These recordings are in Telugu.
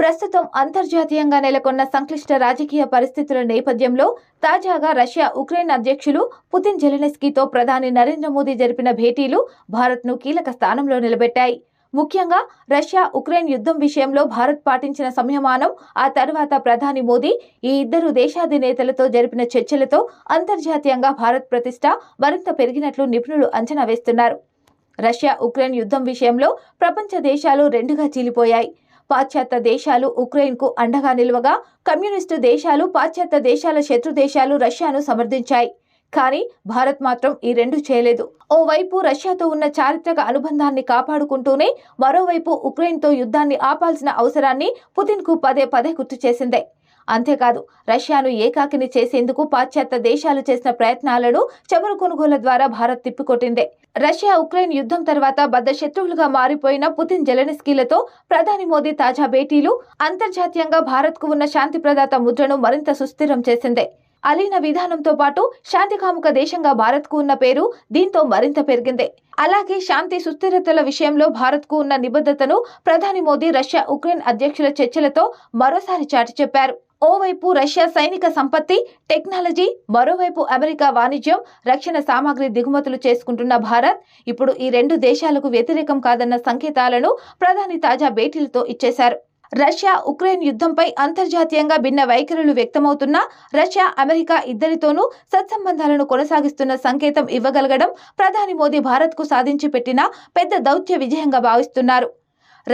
ప్రస్తుతం అంతర్జాతీయంగా నెలకొన్న సంక్లిష్ట రాజకీయ పరిస్థితుల నేపథ్యంలో తాజాగా రష్యా ఉక్రెయిన్ అధ్యక్షులు పుతిన్ జెలెనెస్కీతో ప్రధాని నరేంద్ర మోదీ జరిపిన భేటీలు భారత్ను కీలక స్థానంలో నిలబెట్టాయి. ముఖ్యంగా రష్యా ఉక్రెయిన్ యుద్ధం విషయంలో భారత్ పాటించిన సంయమానం ఆ తర్వాత ప్రధాని మోదీ ఈ ఇద్దరు దేశాధినేతలతో జరిపిన చర్చలతో అంతర్జాతీయంగా భారత్ ప్రతిష్ట మరింత పెరిగినట్లు నిపుణులు అంచనా వేస్తున్నారు. రష్యా ఉక్రెయిన్ యుద్ధం విషయంలో ప్రపంచ దేశాలు రెండుగా చీలిపోయాయి. పాశ్చాత్య దేశాలు ఉక్రెయిన్కు అండగా నిలవగా కమ్యూనిస్టు దేశాలు పాశ్చాత్య దేశాల శత్రు దేశాలు రష్యాను సమర్థించాయి. కానీ భారత్ మాత్రం ఈ రెండు చేయలేదు. ఓవైపు రష్యాతో ఉన్న చారిత్రక అనుబంధాన్ని కాపాడుకుంటూనే మరోవైపు ఉక్రెయిన్తో యుద్ధాన్ని ఆపాల్సిన అవసరాన్ని పుతిన్కు పదే పదే గుర్తు చేసిందే. అంతేకాదు రష్యాను ఏకాకిని చేసేందుకు పాశ్చాత్య దేశాలు చేసిన ప్రయత్నాలను చమురు కొనుగోలు ద్వారా భారత్ తిప్పికొట్టిందే. రష్యా ఉక్రెయిన్ యుద్ధం తర్వాత బద్ద శత్రువులుగా మారిపోయిన పుతిన్ జెలెనిస్కీలతో ప్రధాని మోదీ తాజా భేటీలు అంతర్జాతీయంగా భారత్కు ఉన్న శాంతి ప్రదాత ముద్రను మరింత సుస్థిరం చేసిందే. అలీన విధానంతో పాటు శాంతికాముక దేశంగా భారత్కు ఉన్న పేరు దీంతో మరింత పెరిగింది. అలాగే శాంతి సుస్థిరతల విషయంలో భారత్కు ఉన్న నిబద్ధతను ప్రధాని మోదీ రష్యా ఉక్రెయిన్ అధ్యక్షుల చర్చలతో మరోసారి చాటి చెప్పారు ఓవైపు రష్యా సైనిక సంపత్తి టెక్నాలజీ మరోవైపు అమెరికా వాణిజ్యం రక్షణ సామాగ్రి దిగుమతులు చేసుకుంటున్న భారత్. ఇప్పుడు ఈ రెండు దేశాలకు వ్యతిరేకం కాదన్న సంకేతాలను ప్రధాని తాజా భేటీలతో ఇచ్చేశారు. రష్యా ఉక్రెయిన్ యుద్ధంపై అంతర్జాతీయంగా భిన్న వైఖరులు వ్యక్తమవుతున్నా రష్యా అమెరికా ఇద్దరితోనూ సత్సంబంధాలను కొనసాగిస్తున్న సంకేతం ఇవ్వగలగడం ప్రధాని మోదీ భారత్కు సాధించి పెట్టిన పెద్ద దౌత్య విజయంగా భావిస్తున్నారు.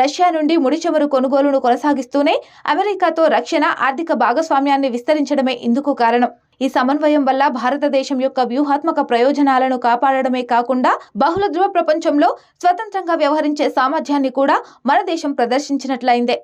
రష్యా నుండి ముడి చమురు కొనుగోలును కొనసాగిస్తూనే అమెరికాతో రక్షణ ఆర్థిక భాగస్వామ్యాన్ని విస్తరించడమే ఇందుకు కారణం. ఈ సమన్వయం వల్ల భారతదేశం యొక్క వ్యూహాత్మక ప్రయోజనాలను కాపాడడమే కాకుండా బహుళ ధృవ ప్రపంచంలో స్వతంత్రంగా వ్యవహరించే సామర్థ్యాన్ని కూడా మన దేశం ప్రదర్శించినట్లయిందే.